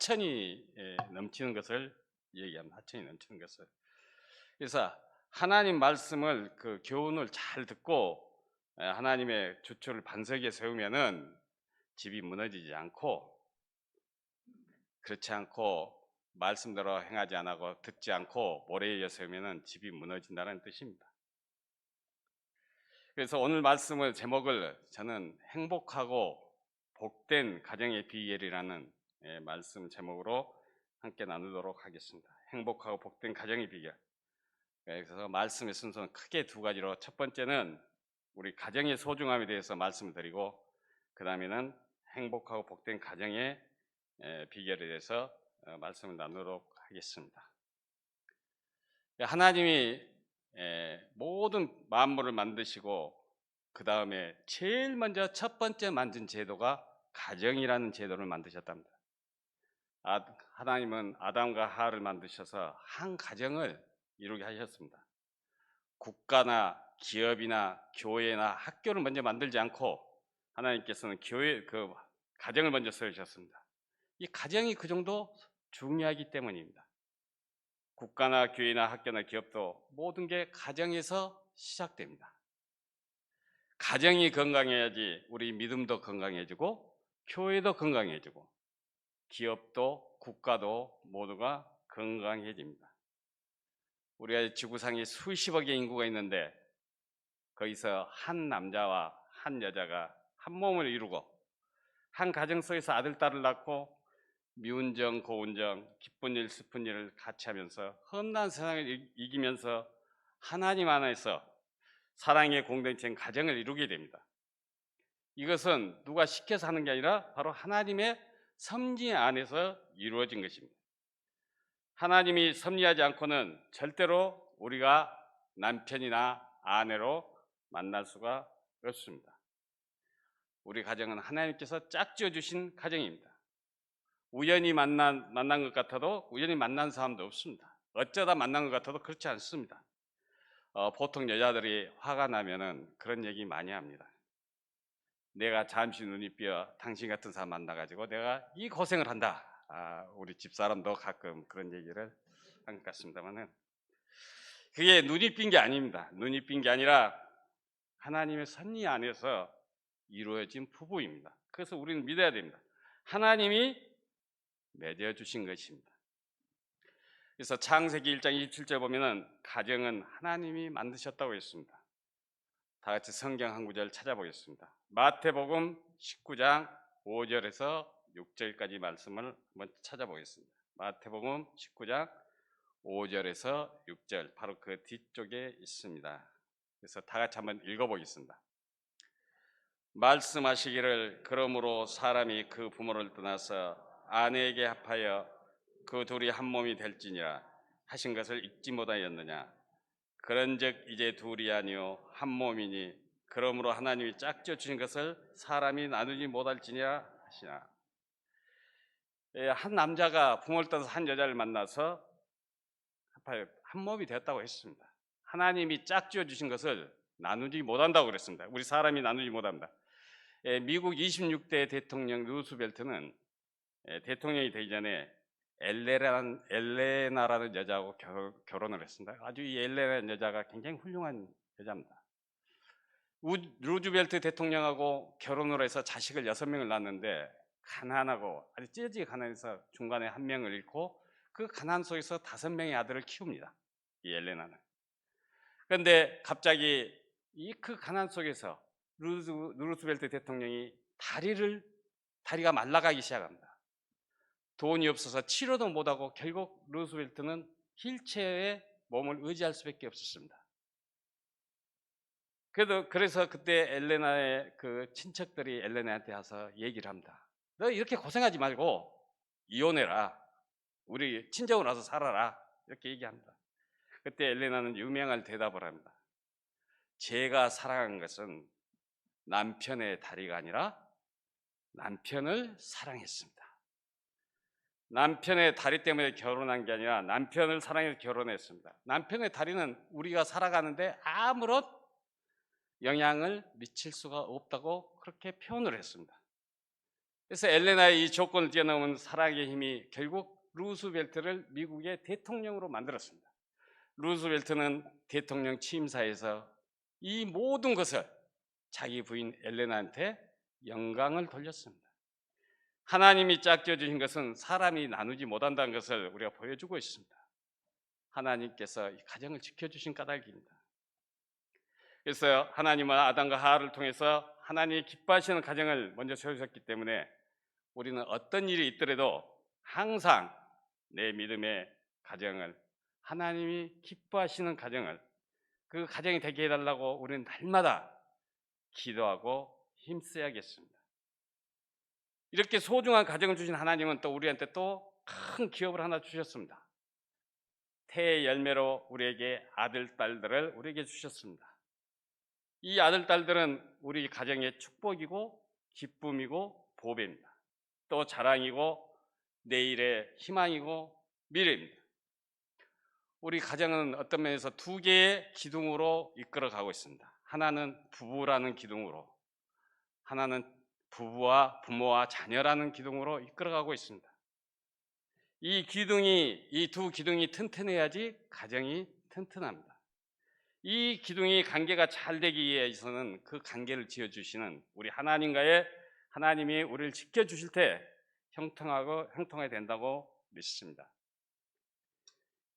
하천이 예, 넘치는 것을 얘기합니다. 하천이 넘치는 것을. 그래서 하나님 말씀을 그 교훈을 잘 듣고 예, 하나님의 주초를 반석에 세우면은 집이 무너지지 않고 그렇지 않고 말씀대로 행하지 않고 듣지 않고 모래에 세우면은 집이 무너진다는 뜻입니다. 그래서 오늘 말씀을 제목을 저는 행복하고 복된 가정의 비결이라는 예, 말씀 제목으로 함께 나누도록 하겠습니다. 행복하고 복된 가정의 비결. 예, 그래서 말씀의 순서는 크게 두 가지로 첫 번째는 우리 가정의 소중함에 대해서 말씀을 드리고 그 다음에는 행복하고 복된 가정의 예, 비결에 대해서 어, 말씀을 나누도록 하겠습니다. 예, 하나님이 예, 모든 만물을 만드시고 그 다음에 제일 먼저 첫 번째 만든 제도가 가정이라는 제도를 만드셨답니다. 아, 하나님은 아담과 하를 만드셔서 한 가정을 이루게 하셨습니다. 국가나 기업이나 교회나 학교를 먼저 만들지 않고 하나님께서는 교회 그 가정을 먼저 세우셨습니다. 이 가정이 그 정도 중요하기 때문입니다. 국가나 교회나 학교나 기업도 모든 게 가정에서 시작됩니다. 가정이 건강해야지 우리 믿음도 건강해지고 교회도 건강해지고 기업도 국가도 모두가 건강해집니다. 우리가 지구상에 수십억의 인구가 있는데 거기서 한 남자와 한 여자가 한 몸을 이루고 한 가정 속에서 아들 딸을 낳고 미운 정 고운 정 기쁜 일 슬픈 일을 같이 하면서 험난 세상을 이- 이기면서 하나님 안에서 사랑의 공동체인 가정을 이루게 됩니다. 이것은 누가 시켜서 하는 게 아니라 바로 하나님의 섭리 안에서 이루어진 것입니다. 하나님이 섭리하지 않고는 절대로 우리가 남편이나 아내로 만날 수가 없습니다. 우리 가정은 하나님께서 짝지어 주신 가정입니다. 우연히 만난 만난 것 같아도 우연히 만난 사람도 없습니다. 어쩌다 만난 것 같아도 그렇지 않습니다. 어, 보통 여자들이 화가 나면은 그런 얘기 많이 합니다. 내가 잠시 눈이 삐어 당신 같은 사람 만나가지고 내가 이 고생을 한다. 아, 우리 집사람도 가끔 그런 얘기를 한 것 같습니다만은 그게 눈이 삔 게 아닙니다. 눈이 삔 게 아니라 하나님의 섭리 안에서 이루어진 부부입니다. 그래서 우리는 믿어야 됩니다. 하나님이 맺어 주신 것입니다. 그래서 창세기 1장 27절 보면은 가정은 하나님이 만드셨다고 했습니다. 다 같이 성경 한 구절 찾아보겠습니다. 마태복음 19장 5절에서 6절까지 말씀을 한번 찾아보겠습니다. 마태복음 19장 5절에서 6절 바로 그 뒤쪽에 있습니다. 그래서 다 같이 한번 읽어보겠습니다. 말씀하시기를 그러므로 사람이 그 부모를 떠나서 아내에게 합하여 그 둘이 한 몸이 될지니라 하신 것을 잊지 못하였느냐 그런즉 이제 둘이 아니요 한 몸이니 그러므로 하나님이 짝져 주신 것을 사람이 나누지 못할지니라 하시나 예, 한 남자가 부모를 떠나서 한 여자를 만나서 한 몸이 되었다고 했습니다. 하나님이 짝지어 주신 것을 나누지 못한다고 그랬습니다. 우리 사람이 나누지 못합니다. 예, 미국 26대 대통령 루스벨트는 예, 대통령이 되기 전에 엘레라는, 엘레나라는 여자하고 결, 결혼을 했습니다. 아주 이 엘레라는 여자가 굉장히 훌륭한 여자입니다. 우, 루즈벨트 대통령하고 결혼을 해서 자식을 여섯 명을 낳았는데 가난하고 아주 찢어지게 가난해서 중간에 한 명을 잃고 그 가난 속에서 다섯 명의 아들을 키웁니다. 이 엘레나는. 그런데 갑자기 이 그 가난 속에서 루즈, 루스벨트 대통령이 다리를 다리가 말라가기 시작합니다. 돈이 없어서 치료도 못하고 결국 루스벨트는 힐체어에 몸을 의지할 수밖에 없었습니다. 그래도 그래서 그때 엘레나의 그 친척들이 엘레나한테 와서 얘기를 합니다. 너 이렇게 고생하지 말고 이혼해라. 우리 친정으로 와서 살아라. 이렇게 얘기합니다. 그때 엘레나는 유명한 대답을 합니다. 제가 사랑한 것은 남편의 다리가 아니라 남편을 사랑했습니다. 남편의 다리 때문에 결혼한 게 아니라 남편을 사랑해서 결혼했습니다. 남편의 다리는 우리가 살아가는데 아무런 영향을 미칠 수가 없다고 그렇게 표현을 했습니다. 그래서 엘레나의 이 조건을 뛰어넘은 사랑의 힘이 결국 루스벨트를 미국의 대통령으로 만들었습니다. 루스벨트는 대통령 취임사에서 이 모든 것을 자기 부인 엘레나한테 영광을 돌렸습니다. 하나님이 짝지어 주신 것은 사람이 나누지 못한다는 것을 우리가 보여주고 있습니다. 하나님께서 이 가정을 지켜주신 까닭입니다. 그래서 하나님은 아담과 하와를 통해서 하나님이 기뻐하시는 가정을 먼저 세우셨기 때문에 우리는 어떤 일이 있더라도 항상 내 믿음의 가정을 하나님이 기뻐하시는 가정을 그 가정이 되게 해달라고 우리는 날마다 기도하고 힘써야겠습니다. 이렇게 소중한 가정을 주신 하나님은 또 우리한테 또 큰 기업을 하나 주셨습니다. 태의 열매로 우리에게 아들, 딸들을 우리에게 주셨습니다. 이 아들, 딸들은 우리 가정의 축복이고 기쁨이고 보배입니다. 또 자랑이고 내일의 희망이고 미래입니다. 우리 가정은 어떤 면에서 두 개의 기둥으로 이끌어 가고 있습니다. 하나는 부부라는 기둥으로, 하나는 부부와 부모와 자녀라는 기둥으로 이끌어가고 있습니다. 이 기둥이 이 두 기둥이 튼튼해야지 가정이 튼튼합니다. 이 기둥이 관계가 잘 되기 위해서는 그 관계를 지어 주시는 우리 하나님과의 하나님이 우리를 지켜 주실 때 형통하고 형통해야 된다고 믿습니다.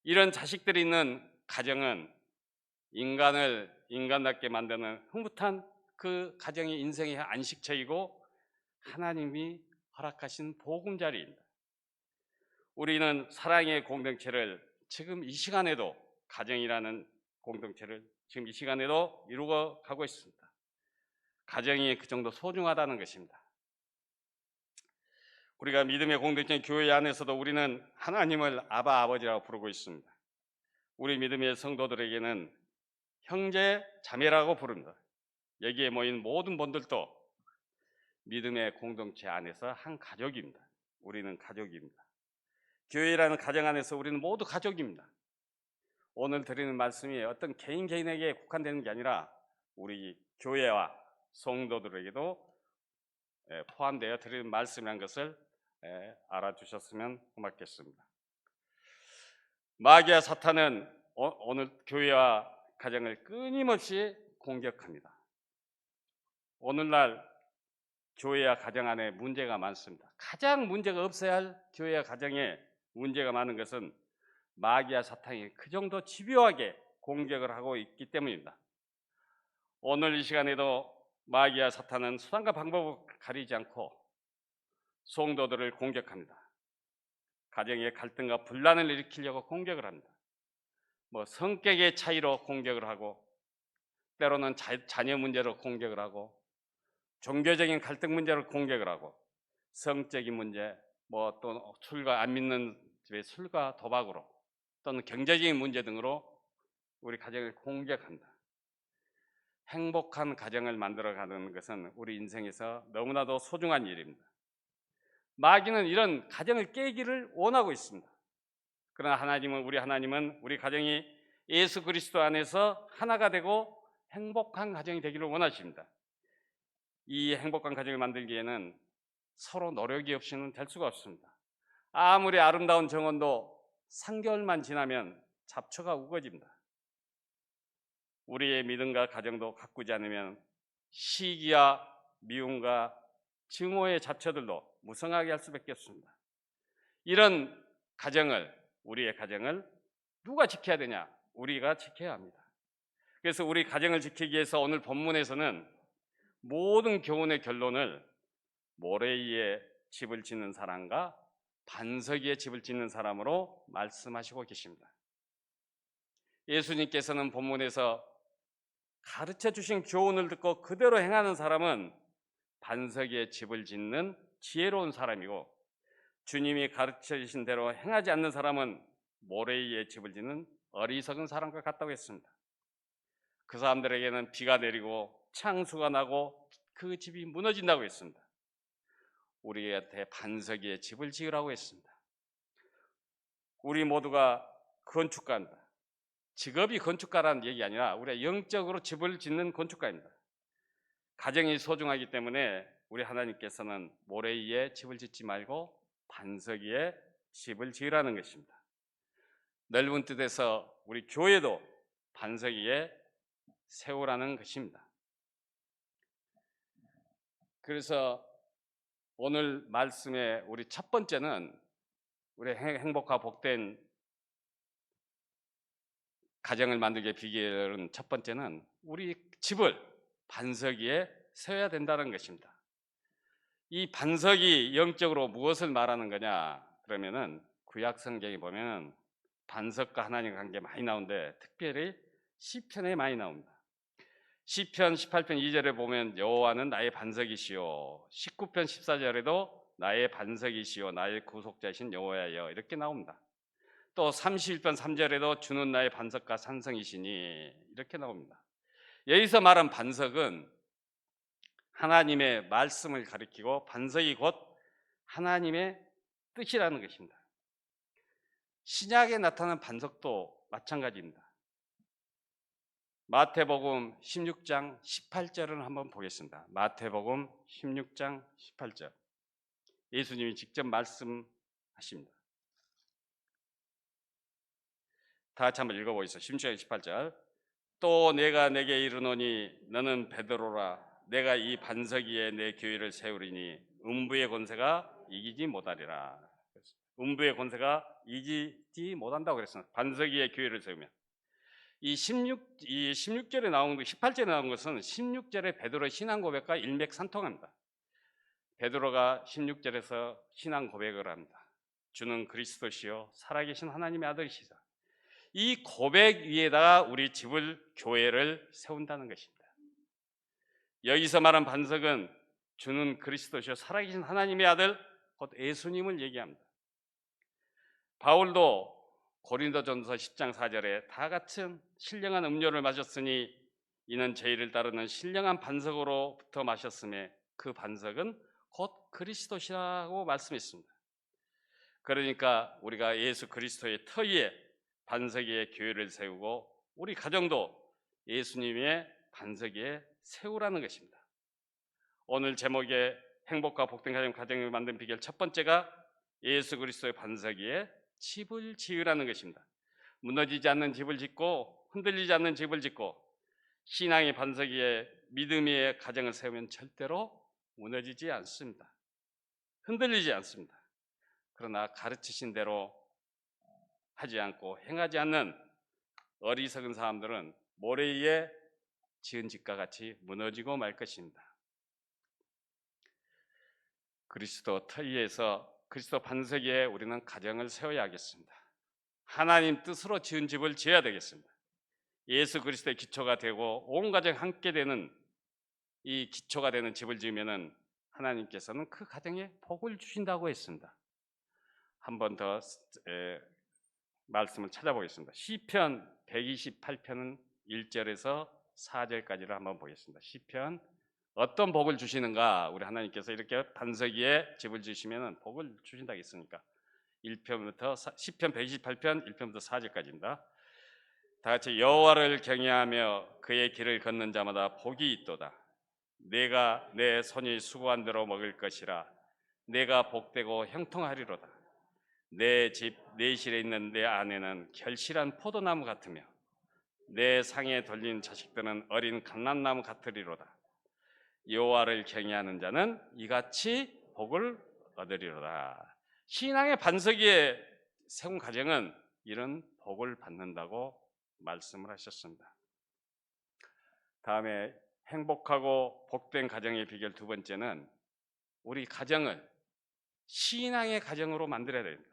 이런 자식들이 있는 가정은 인간을 인간답게 만드는 흐뭇한 그 가정이 인생의 안식처이고 하나님이 허락하신 보금자리입니다. 우리는 사랑의 공동체를 지금 이 시간에도 가정이라는 공동체를 지금 이 시간에도 이루어 가고 있습니다. 가정이 그 정도 소중하다는 것입니다. 우리가 믿음의 공동체 교회 안에서도 우리는 하나님을 아바 아버지라고 부르고 있습니다. 우리 믿음의 성도들에게는 형제 자매라고 부릅니다. 여기에 모인 모든 분들도 믿음의 공동체 안에서 한 가족입니다. 우리는 가족입니다. 교회라는 가정 안에서 우리는 모두 가족입니다. 오늘 드리는 말씀이 어떤 개인 개인에게 국한되는 게 아니라 우리 교회와 성도들에게도 예, 포함되어 드리는 말씀이라는 것을 예, 알아주셨으면 고맙겠습니다. 마귀와 사탄은 어, 오늘 교회와 가정을 끊임없이 공격합니다. 오늘날 교회와 가정 안에 문제가 많습니다. 가장 문제가 없어야 할 교회와 가정에 문제가 많은 것은 마귀와 사탄이 그 정도 집요하게 공격을 하고 있기 때문입니다. 오늘 이 시간에도 마귀와 사탄은 수단과 방법을 가리지 않고 성도들을 공격합니다. 가정의 갈등과 분란을 일으키려고 공격을 합니다. 뭐 성격의 차이로 공격을 하고 때로는 자, 자녀 문제로 공격을 하고 종교적인 갈등 문제를 공격을 하고 성적인 문제 뭐 또 술과 안 믿는 집에 술과 도박으로 또는 경제적인 문제 등으로 우리 가정을 공격한다. 행복한 가정을 만들어가는 것은 우리 인생에서 너무나도 소중한 일입니다. 마귀는 이런 가정을 깨기를 원하고 있습니다. 그러나 하나님은 우리 하나님은 우리 가정이 예수 그리스도 안에서 하나가 되고 행복한 가정이 되기를 원하십니다. 이 행복한 가정을 만들기에는 서로 노력이 없이는 될 수가 없습니다. 아무리 아름다운 정원도 3개월만 지나면 잡초가 우거집니다. 우리의 믿음과 가정도 가꾸지 않으면 시기와 미움과 증오의 잡초들도 무성하게 할 수밖에 없습니다. 이런 가정을 우리의 가정을 누가 지켜야 되냐? 우리가 지켜야 합니다. 그래서 우리 가정을 지키기 위해서 오늘 본문에서는 모든 교훈의 결론을 모래 위에 집을 짓는 사람과 반석 위에 집을 짓는 사람으로 말씀하시고 계십니다. 예수님께서는 본문에서 가르쳐 주신 교훈을 듣고 그대로 행하는 사람은 반석 위에 집을 짓는 지혜로운 사람이고 주님이 가르쳐 주신 대로 행하지 않는 사람은 모래 위에 집을 짓는 어리석은 사람과 같다고 했습니다. 그 사람들에게는 비가 내리고 창수가 나고 그 집이 무너진다고 했습니다. 우리한테 반석 위에 집을 지으라고 했습니다. 우리 모두가 건축가입니다. 직업이 건축가라는 얘기 아니라 우리가 영적으로 집을 짓는 건축가입니다. 가정이 소중하기 때문에 우리 하나님께서는 모래 위에 집을 짓지 말고 반석 위에 집을 지으라는 것입니다. 넓은 뜻에서 우리 교회도 반석 위에 세우라는 것입니다. 그래서 오늘 말씀의 우리 첫 번째는 우리 행- 행복과 복된 가정을 만들게 비결은 첫 번째는 우리 집을 반석 위에 세워야 된다는 것입니다. 이 반석이 영적으로 무엇을 말하는 거냐? 그러면은 구약 성경에 보면은 반석과 하나님 관계 많이 나오는데 특별히 시편에 많이 나옵니다. 시편 18편 2절에 보면 여호와는 나의 반석이시요. 19편 14절에도 나의 반석이시요 나의 구속자신 여호와여 이렇게 나옵니다. 또 31편 3절에도 주는 나의 반석과 산성이시니 이렇게 나옵니다. 여기서 말한 반석은 하나님의 말씀을 가리키고 반석이 곧 하나님의 뜻이라는 것입니다. 신약에 나타난 반석도 마찬가지입니다. 마태복음 16장 18절을 한번 보겠습니다. 마태복음 16장 18절. 예수님이 직접 말씀하십니다. 다 같이 한번 읽어보겠습니다. 16장 18절. 또 내가 내게 이르노니 너는 베드로라 내가 이 반석 위에 내 교회를 세우리니 음부의 권세가 이기지 못하리라. 음부의 권세가 이기지 못한다고 그랬습니다. 반석 위에 교회를 세우면. 이 16, 이 16절에 나온 것, 18절에 나온 것은 16절에 베드로의 신앙 고백과 일맥상통합니다. 베드로가 16절에서 신앙 고백을 합니다. 주는 그리스도시요 살아계신 하나님의 아들이시다. 이 고백 위에다가 우리 집을 교회를 세운다는 것입니다. 여기서 말한 반석은 주는 그리스도시요 살아계신 하나님의 아들 곧 예수님을 얘기합니다. 바울도 고린도전서 10장 4절에 다 같은 신령한 음료를 마셨으니 이는 죄를 따르는 신령한 반석으로부터 마셨음에 그 반석은 곧 그리스도시라고 말씀했습니다. 그러니까 우리가 예수 그리스도의 터 위에 반석 위에 교회를 세우고 우리 가정도 예수님의 반석 위에 세우라는 것입니다. 오늘 제목의 행복과 복된 가정 가정을 만든 비결 첫 번째가 예수 그리스도의 반석 위에 집을 지으라는 것입니다. 무너지지 않는 집을 짓고 흔들리지 않는 집을 짓고 신앙의 반석 위에 믿음의 가정을 세우면 절대로 무너지지 않습니다. 흔들리지 않습니다. 그러나 가르치신 대로 하지 않고 행하지 않는 어리석은 사람들은 모래 위에 지은 집과 같이 무너지고 말 것입니다. 그리스도 터위에서 그리스도 반석 위에 우리는 가정을 세워야 하겠습니다. 하나님 뜻으로 지은 집을 지어야 되겠습니다. 예수 그리스도의 기초가 되고 온 가정 함께 되는 이 기초가 되는 집을 지으면은 하나님께서는 그 가정에 복을 주신다고 했습니다. 한 번 더 말씀을 찾아보겠습니다. 시편 128편은 1절에서 4절까지를 한번 보겠습니다. 시편 어떤 복을 주시는가? 우리 하나님께서 이렇게 반석 위에 집을 지으시면 복을 주신다고 했으니까 1편부터 10편 128편 1편부터 4절까지입니다. 다 같이 여호와를 경외하며 그의 길을 걷는 자마다 복이 있도다. 내가 내 손이 수고한 대로 먹을 것이라. 내가 복되고 형통하리로다. 내 집 내실에 있는 내 아내는 결실한 포도나무 같으며 내 상에 돌린 자식들은 어린 감람나무 같으리로다. 여호와를 경외하는 자는 이같이 복을 얻으리로다. 신앙의 반석 위에 세운 가정은 이런 복을 받는다고 말씀을 하셨습니다. 다음에 행복하고 복된 가정의 비결 두 번째는 우리 가정을 신앙의 가정으로 만들어야 됩니다.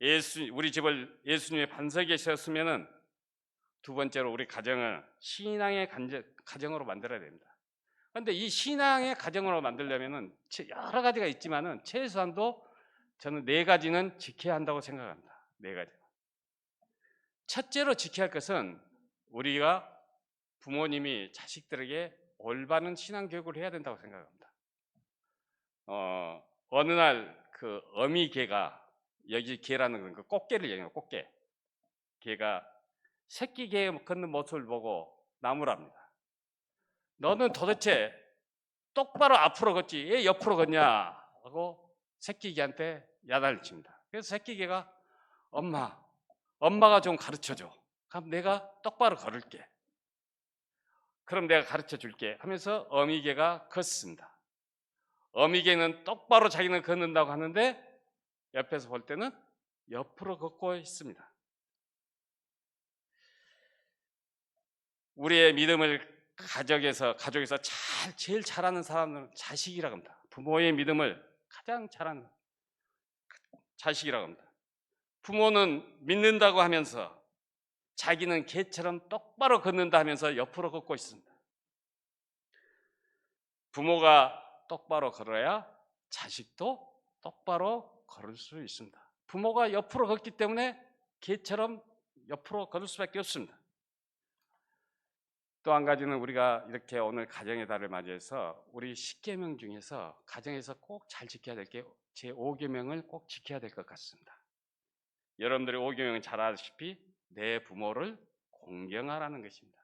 예수 우리 집을 예수님의 반석에 세웠으면은 두 번째로 우리 가정을 신앙의 가정으로 만들어야 됩니다. 그런데 이 신앙의 가정으로 만들려면은 여러 가지가 있지만은 최소한도 저는 네 가지는 지켜야 한다고 생각합니다. 네 가지. 첫째로 지켜야 할 것은 우리가 부모님이 자식들에게 올바른 신앙 교육을 해야 된다고 생각합니다. 어, 어느 날 그 어미 개가 여기 개라는 건 꽃게를 얘기해요. 꽃게. 개가 새끼 개 걷는 모습을 보고 나무랍니다. 너는 도대체 똑바로 앞으로 걷지 왜 옆으로 걷냐 하고 새끼개한테 야단을 칩니다. 그래서 새끼개가 엄마, 엄마가 좀 가르쳐 줘. 그럼 내가 똑바로 걸을게. 그럼 내가 가르쳐 줄게 하면서 어미개가 걷습니다. 어미개는 똑바로 자기는 걷는다고 하는데 옆에서 볼 때는 옆으로 걷고 있습니다. 우리의 믿음을 가족에서 가족에서 잘 제일 잘하는 사람은 자식이라고 합니다. 부모의 믿음을 가장 잘하는 자식이라고 합니다. 부모는 믿는다고 하면서 자기는 개처럼 똑바로 걷는다 하면서 옆으로 걷고 있습니다. 부모가 똑바로 걸어야 자식도 똑바로 걸을 수 있습니다. 부모가 옆으로 걷기 때문에 개처럼 옆으로 걸을 수밖에 없습니다. 또 한 가지는 우리가 이렇게 오늘 가정의 달을 맞이해서 우리 10계명 중에서 가정에서 꼭 잘 지켜야 될 게 제 5계명을 꼭 지켜야 될 것 같습니다. 여러분들이 5계명은 잘 아시다시피 내 부모를 공경하라는 것입니다.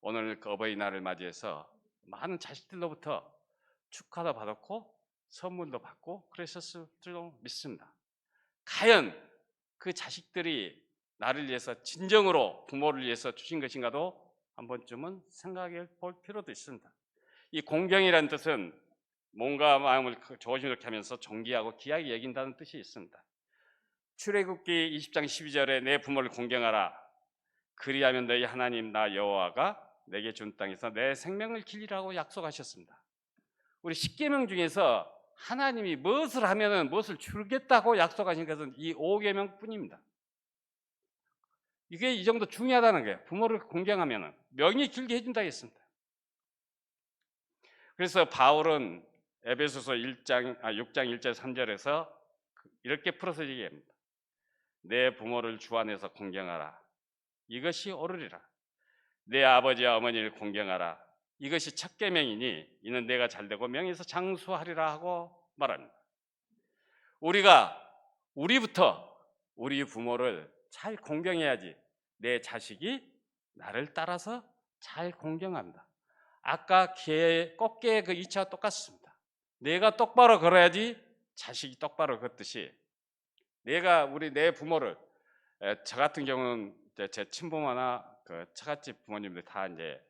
오늘 그 어버이날을 맞이해서 많은 자식들로부터 축하도 받았고 선물도 받고 그랬었을 줄로 믿습니다. 과연 그 자식들이 나를 위해서 진정으로 부모를 위해서 주신 것인가도 한 번쯤은 생각해 볼 필요도 있습니다. 이 공경이라는 뜻은 몸과 마음을 조심스럽게 하면서 존귀하고 귀하게 여긴다는 뜻이 있습니다. 출애굽기 20장 12절에 내 부모를 공경하라. 그리하면 너희 하나님 나 여호와가 내게 준 땅에서 내 생명을 길리라고 약속하셨습니다. 우리 10계명 중에서 하나님이 무엇을 하면은 무엇을 주겠다고 약속하신 것은 이 5계명뿐입니다. 이게 이 정도 중요하다는 거예요. 부모를 공경하면은 명이 길게 해준다 했습니다. 그래서 바울은 에베소서 1장 아 6장 1절 3절에서 이렇게 풀어서 얘기합니다. 내 부모를 주 안에서 공경하라. 이것이 옳으리라. 내 아버지와 어머니를 공경하라. 이것이 첫 계명이니 이는 내가 잘되고 명예에서 장수하리라 하고 말합니다. 우리가 우리부터 우리 부모를 잘 공경해야지 내 자식이 나를 따라서 잘 공경합니다. 아까 개 꽃게 그 이치와 똑같습니다. 내가 똑바로 걸어야지 자식이 똑바로 걷듯이 내가 우리 내 부모를 에, 저 같은 경우는 제 친부모나 그 처갓집 부모님들 다 이제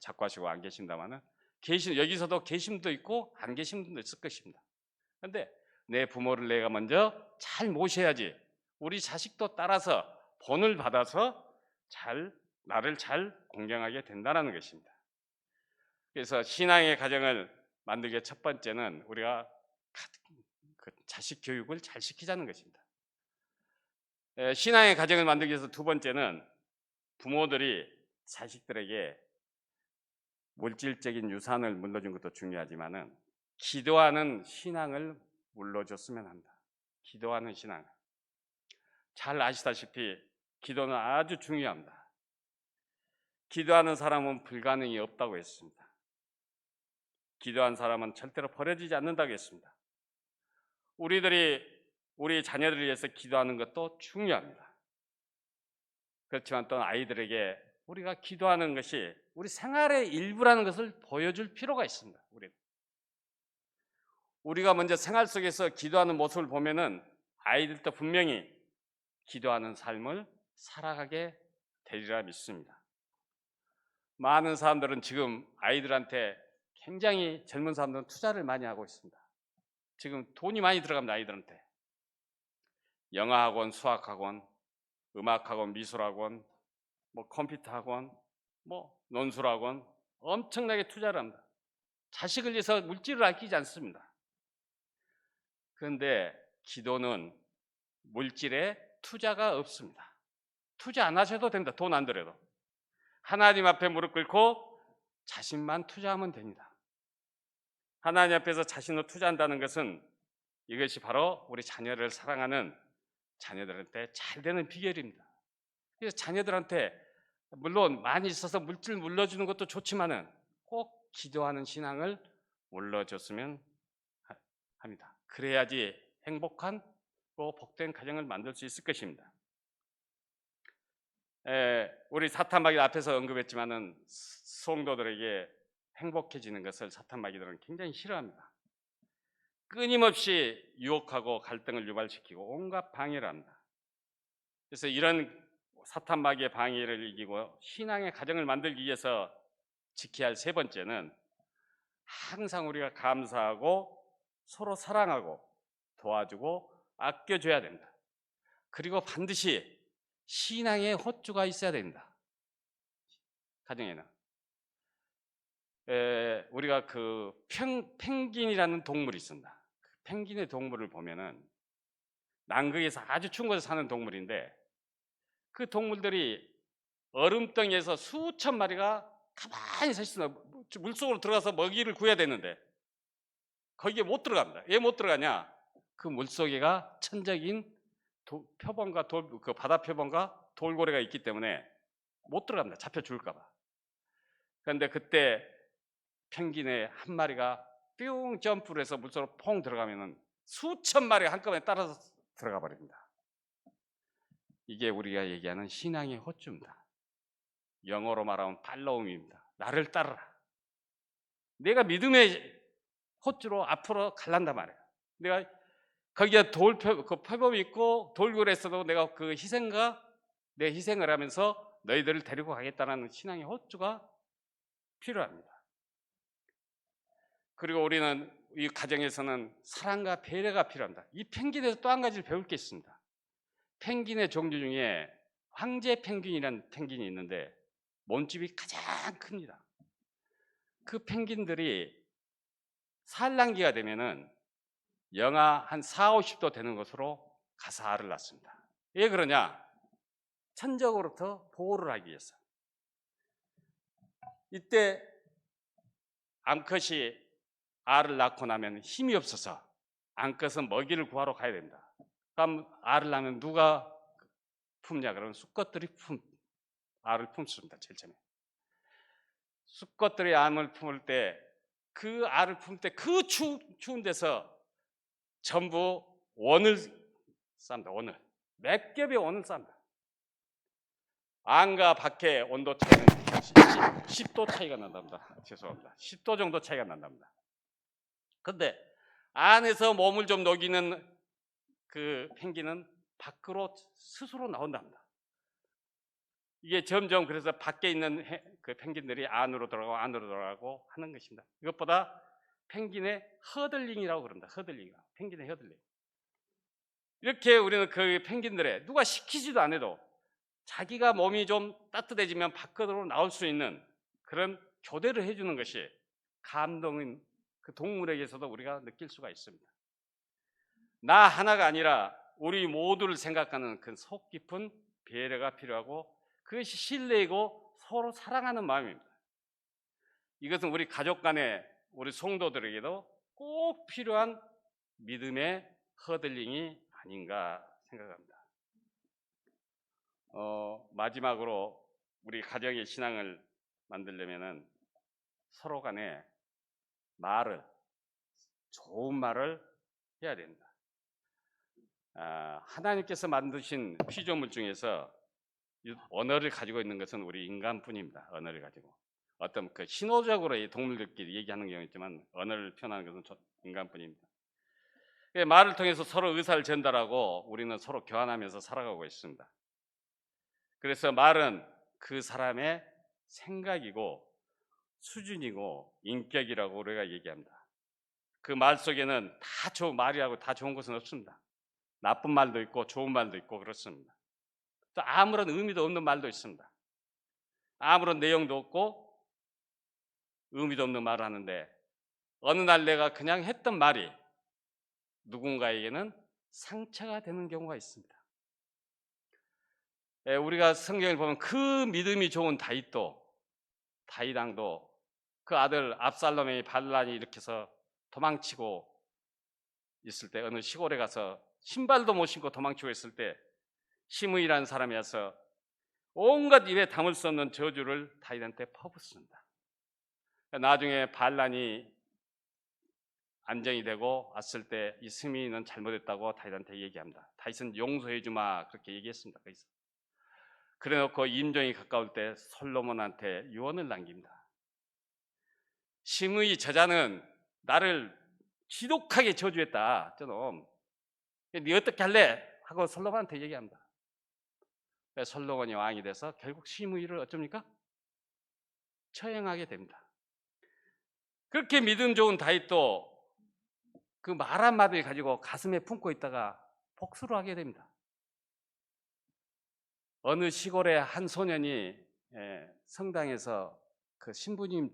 작고하시고 안 계신다마는 계신 여기서도 계심도 있고 안 계신 분도 있을 것입니다. 그런데 내 부모를 내가 먼저 잘 모셔야지 우리 자식도 따라서 본을 받아서 잘 나를 잘 공경하게 된다는 것입니다. 그래서 신앙의 가정을 만들기 위해 첫 번째는 우리가 그 자식 교육을 잘 시키자는 것입니다. 에, 신앙의 가정을 만들기 위해서 두 번째는 부모들이 자식들에게 물질적인 유산을 물려준 것도 중요하지만은 기도하는 신앙을 물려줬으면 합니다. 기도하는 신앙. 잘 아시다시피 기도는 아주 중요합니다. 기도하는 사람은 불가능이 없다고 했습니다. 기도한 사람은 절대로 버려지지 않는다고 했습니다. 우리들이 우리 자녀들을 위해서 기도하는 것도 중요합니다. 그렇지만 또 아이들에게 우리가 기도하는 것이 우리 생활의 일부라는 것을 보여줄 필요가 있습니다. 우리 우리가 먼저 생활 속에서 기도하는 모습을 보면은 아이들도 분명히 기도하는 삶을 살아가게 되리라 믿습니다. 많은 사람들은 지금 아이들한테 굉장히 젊은 사람들은 투자를 많이 하고 있습니다. 지금 돈이 많이 들어갑니다, 아이들한테. 영어학원, 수학학원, 음악학원, 미술학원, 뭐 컴퓨터 학원, 뭐 논술학원 엄청나게 투자를 합니다. 자식을 위해서 물질을 아끼지 않습니다. 그런데 기도는 물질에 투자가 없습니다. 투자 안 하셔도 됩니다. 돈 안 들여도. 하나님 앞에 무릎 꿇고 자신만 투자하면 됩니다. 하나님 앞에서 자신을 투자한다는 것은 이것이 바로 우리 자녀를 사랑하는 자녀들한테 잘 되는 비결입니다. 그래서 자녀들한테 물론 많이 있어서 물질 물려주는 것도 좋지만은 꼭 기도하는 신앙을 물려줬으면 합니다. 그래야지 행복한 또 복된 가정을 만들 수 있을 것입니다. 에, 우리 사탄마귀 앞에서 언급했지만은 성도들에게 행복해지는 것을 사탄 마귀들은 굉장히 싫어합니다. 끊임없이 유혹하고 갈등을 유발시키고 온갖 방해를 합니다. 그래서 이런 사탄 마귀의 방해를 이기고 신앙의 가정을 만들기 위해서 지켜야 할 세 번째는 항상 우리가 감사하고 서로 사랑하고 도와주고 아껴줘야 된다. 그리고 반드시 신앙의 호주가 있어야 된다. 가정에는 에, 우리가 그 펭, 펭귄이라는 동물이 있습니다. 그 펭귄의 동물을 보면은 남극에서 아주 추운 곳에 사는 동물인데 그 동물들이 얼음덩이에서 수천 마리가 가만히 서 있습니다. 물속으로 들어가서 먹이를 구해야 되는데 거기에 못 들어갑니다. 왜 못 들어가냐? 그 물속에가 천적인 도- 표범과 돌, 그 바다 표범과 돌고래가 있기 때문에 못 들어갑니다. 잡혀 죽을까봐. 그런데 그때 펭귄의 한 마리가 뿅 점프를 해서 물속으로 퐁 들어가면은 수천 마리가 한꺼번에 따라서 들어가 버립니다. 이게 우리가 얘기하는 신앙의 호주입니다. 영어로 말하면 팔로움입니다. 나를 따르라. 내가 믿음의 호주로 앞으로 갈란단 말이에요. 내가 거기에 돌 표, 그 표범이 있고 돌고래에서도 내가 그 희생과 내 희생을 하면서 너희들을 데리고 가겠다는 신앙의 호주가 필요합니다. 그리고 우리는 이 가정에서는 사랑과 배려가 필요합니다. 이 펭귄에서 또 한 가지를 배울 게 있습니다. 펭귄의 종류 중에 황제 펭귄이라는 펭귄이 있는데 몸집이 가장 큽니다. 그 펭귄들이 산란기가 되면은 영하 한 4, 50도 되는 곳으로 가서 알을 낳습니다. 왜 그러냐? 천적으로부터 보호를 하기 위해서. 이때 암컷이 알을 낳고 나면 힘이 없어서 암컷은 먹이를 구하러 가야 된다. 그럼 알을 낳으면 누가 품냐? 그러면 수컷들이 품, 알을 품습니다. 제일 처음에. 수컷들이 암을 품을 때 그 알을 품을 때그 추운 데서 전부 원을 쌉니다. 원을. 몇 겹의 원을 쌉니다. 안과 밖의 온도 차이는 10, 도 차이가 난답니다. 죄송합니다. 10도 정도 차이가 난답니다. 근데 안에서 몸을 좀 녹이는 그 펭귄은 밖으로 스스로 나온답니다. 이게 점점 그래서 밖에 있는 해- 그 펭귄들이 안으로 들어가고 안으로 들어가고 하는 것입니다. 이것보다 펭귄의 허들링이라고 그럽니다. 허들링. 펭귄의 허들링. 이렇게 우리는 그 펭귄들의 누가 시키지도 않아도 자기가 몸이 좀 따뜻해지면 밖으로 나올 수 있는 그런 교대를 해주는 것이 감동인 그 동물에게서도 우리가 느낄 수가 있습니다. 나 하나가 아니라 우리 모두를 생각하는 그 속 깊은 배려가 필요하고 그것이 신뢰이고 서로 사랑하는 마음입니다. 이것은 우리 가족 간에 우리 성도들에게도 꼭 필요한 믿음의 허들링이 아닌가 생각합니다. 어, 마지막으로 우리 가정의 신앙을 만들려면은 서로 간에 말을 좋은 말을 해야 된다. 아, 하나님께서 만드신 피조물 중에서 이 언어를 가지고 있는 것은 우리 인간뿐입니다. 언어를 가지고 어떤 그 신호적으로 이 동물들끼리 얘기하는 경우 있지만 언어를 표현하는 것은 저- 인간뿐입니다. 그 말을 통해서 서로 의사를 전달하고 우리는 서로 교환하면서 살아가고 있습니다. 그래서 말은 그 사람의 생각이고 수준이고 인격이라고 우리가 얘기합니다. 그 말 속에는 다 좋은 말이라고 다 좋은 것은 없습니다. 나쁜 말도 있고 좋은 말도 있고 그렇습니다. 또 아무런 의미도 없는 말도 있습니다. 아무런 내용도 없고 의미도 없는 말을 하는데 어느 날 내가 그냥 했던 말이 누군가에게는 상처가 되는 경우가 있습니다. 예, 우리가 성경을 보면 그 믿음이 좋은 다윗도 다윗 왕도 그 아들 압살롬의 반란이 일으켜서 도망치고 있을 때 어느 시골에 가서 신발도 못 신고 도망치고 있을 때 시므이라는 사람이 와서 온갖 입에 담을 수 없는 저주를 다윗한테 퍼붓습니다. 나중에 반란이 안정이 되고 왔을 때이 스미는 잘못했다고 다윗한테 얘기합니다. 다윗은 용서해 주마 그렇게 얘기했습니다. 거기서. 그래놓고 임종이 가까울 때 솔로몬한테 유언을 남깁니다. 심의 저자는 나를 지독하게 저주했다. 저놈. 네 어떻게 할래? 하고 솔로몬한테 얘기합니다. 그래서 솔로몬이 왕이 돼서 결국 심의를 어쩝니까? 처형하게 됩니다. 그렇게 믿음 좋은 다윗도 그 말 한마디 가지고 가슴에 품고 있다가 복수를 하게 됩니다. 어느 시골의 한 소년이 예, 성당에서 그 신부님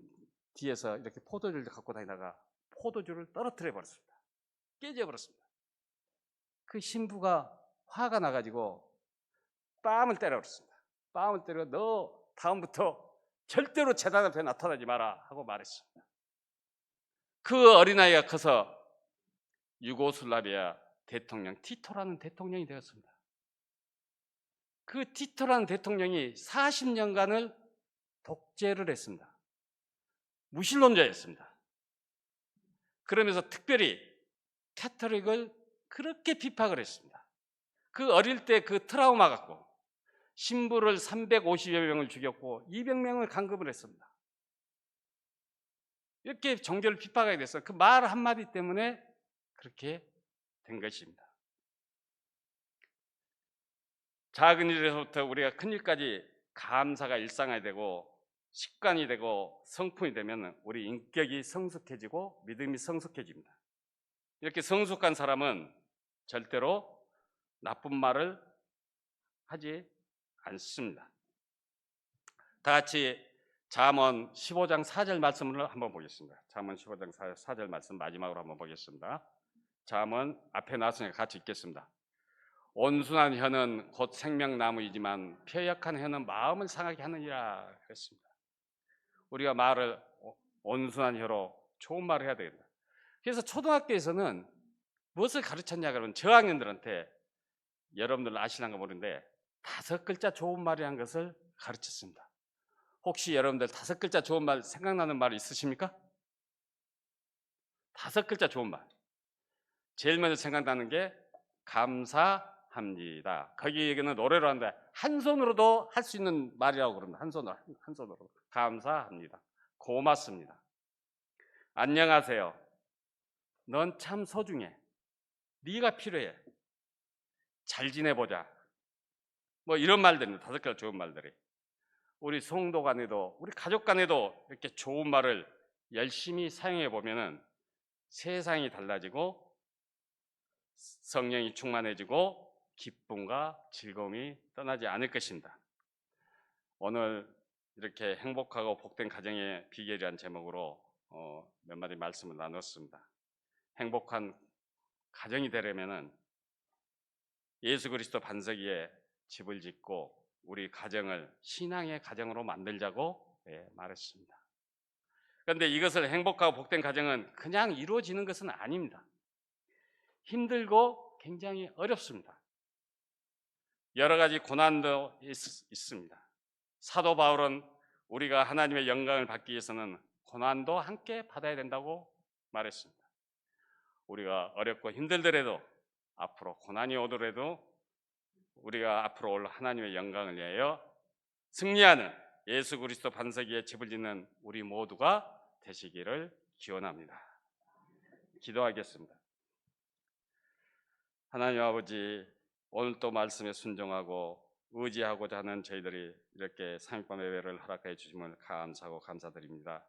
뒤에서 이렇게 포도주를 갖고 다니다가 포도주를 떨어뜨려 버렸습니다. 깨져 버렸습니다. 그 신부가 화가 나가지고 뺨을 때려 버렸습니다. 뺨을 때려 너 다음부터 절대로 재단 앞에 나타나지 마라 하고 말했습니다. 그 어린아이가 커서 유고슬라비아 대통령 티토라는 대통령이 되었습니다. 그 티토라는 대통령이 40년간을 독재를 했습니다. 무신론자였습니다. 그러면서 특별히 캐터릭을 그렇게 비판을 했습니다. 그 어릴 때 그 트라우마 갖고 신부를 350여 명을 죽였고 200명을 강금을 했습니다. 이렇게 종교를 비판하게 됐어요. 그말 한마디 때문에 그렇게 된 것입니다. 작은 일에서부터 우리가 큰 일까지 감사가 일상화되고 되고 습관이 되고 성품이 되면 우리 인격이 성숙해지고 믿음이 성숙해집니다. 이렇게 성숙한 사람은 절대로 나쁜 말을 하지 않습니다. 다 같이 잠언 15장 4절 말씀을 한번 보겠습니다. 잠언 15장 4절 말씀 마지막으로 한번 보겠습니다. 잠언 앞에 나왔으니까 같이 읽겠습니다. 온순한 혀는 곧 생명나무이지만 폐역한 혀는 마음을 상하게 하느니라 그랬습니다. 우리가 말을 온순한 혀로 좋은 말을 해야 되겠다. 그래서 초등학교에서는 무엇을 가르쳤냐 그러면 저학년들한테 여러분들 아시는가 모르는데 다섯 글자 좋은 말이란 것을 가르쳤습니다. 혹시 여러분들 다섯 글자 좋은 말 생각나는 말 있으십니까? 다섯 글자 좋은 말. 제일 먼저 생각나는 게 감사합니다. 거기 얘기는 노래로 하는데 한 손으로도 할 수 있는 말이라고 그럽니다. 한 손으로 한 손으로 감사합니다. 고맙습니다. 안녕하세요. 넌 참 소중해. 네가 필요해. 잘 지내보자. 뭐 이런 말들입니다. 다섯 가지 좋은 말들이. 우리 성도 간에도 우리 가족 간에도 이렇게 좋은 말을 열심히 사용해 보면은 세상이 달라지고 성령이 충만해지고 기쁨과 즐거움이 떠나지 않을 것입니다. 오늘 이렇게 행복하고 복된 가정의 비결이란 제목으로 어, 몇 마디 말씀을 나눴습니다. 행복한 가정이 되려면은 예수 그리스도 반석 위에 집을 짓고 우리 가정을 신앙의 가정으로 만들자고 예, 말했습니다. 그런데 이것을 행복하고 복된 가정은 그냥 이루어지는 것은 아닙니다. 힘들고 굉장히 어렵습니다. 여러 가지 고난도 있, 있습니다. 사도 바울은 우리가 하나님의 영광을 받기 위해서는 고난도 함께 받아야 된다고 말했습니다. 우리가 어렵고 힘들더라도 앞으로 고난이 오더라도 우리가 앞으로 올 하나님의 영광을 위하여 승리하는 예수 그리스도 반석 위에 집을 짓는 우리 모두가 되시기를 기원합니다. 기도하겠습니다. 하나님 아버지 오늘 또 말씀에 순종하고 의지하고자 하는 저희들이 이렇게 상익밤 예배를 허락해 주심을 감사하고 감사드립니다.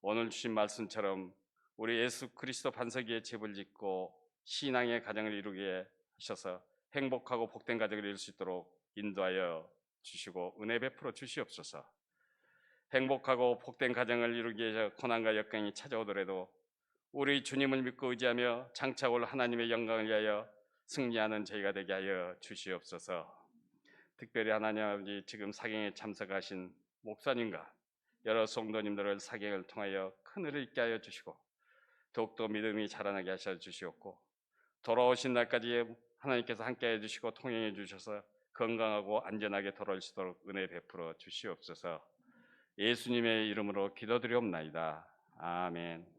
오늘 주신 말씀처럼 우리 예수 그리스도 반석 위에 집을 짓고 신앙의 가정을 이루게 하셔서 행복하고 복된 가정을 이룰 수 있도록 인도하여 주시고 은혜 베풀어 주시옵소서. 행복하고 복된 가정을 이루기 위해서 고난과 역경이 찾아오더라도 우리 주님을 믿고 의지하며 장차 올 하나님의 영광을 위하여 승리하는 저희가 되게 하여 주시옵소서. 특별히 하나님 아버지 지금 사경에 참석하신 목사님과 여러 성도님들을 사경을 통하여 큰 은혜를 있게 하여 주시고 더욱더 믿음이 자라나게 하셔 주시옵고 돌아오신 날까지 하나님께서 함께 해주시고 통행해 주셔서 건강하고 안전하게 돌아올 수 있도록 은혜 베풀어 주시옵소서 예수님의 이름으로 기도드리옵나이다. 아멘.